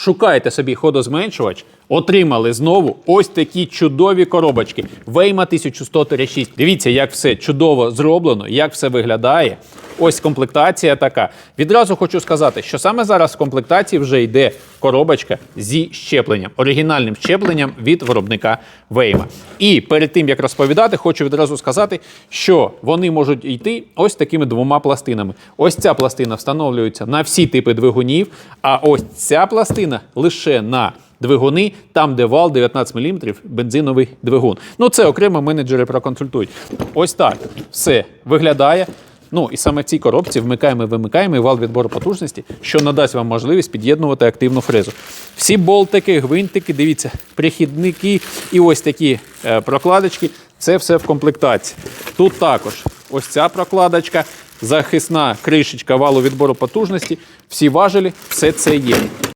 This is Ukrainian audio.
шукаєте собі ходозменшувач, отримали знову ось такі чудові коробочки. Вейма 1106. Дивіться, як все чудово зроблено, як все виглядає. Ось комплектація така. Відразу хочу сказати, що саме зараз в комплектації вже йде коробочка зі щепленням, оригінальним щепленням від виробника Вейма. І перед тим як розповідати, хочу відразу сказати, що вони можуть йти ось такими двома пластинами. Ось ця пластина встановлюється на всі типи двигунів, а ось ця пластина лише на двигуни, там, де вал 19 мм, бензиновий двигун. Ну, це окремо менеджери проконсультують. Ось так все виглядає. Ну і саме в цій коробці вмикаємо і вимикаємо і вал відбору потужності, що надасть вам можливість під'єднувати активну фрезу. Всі болтики, гвинтики, дивіться, прихідники і ось такі е, прокладочки. Це все в комплектації. Тут також ось ця прокладочка, захисна кришечка валу відбору потужності, всі важелі, все це є.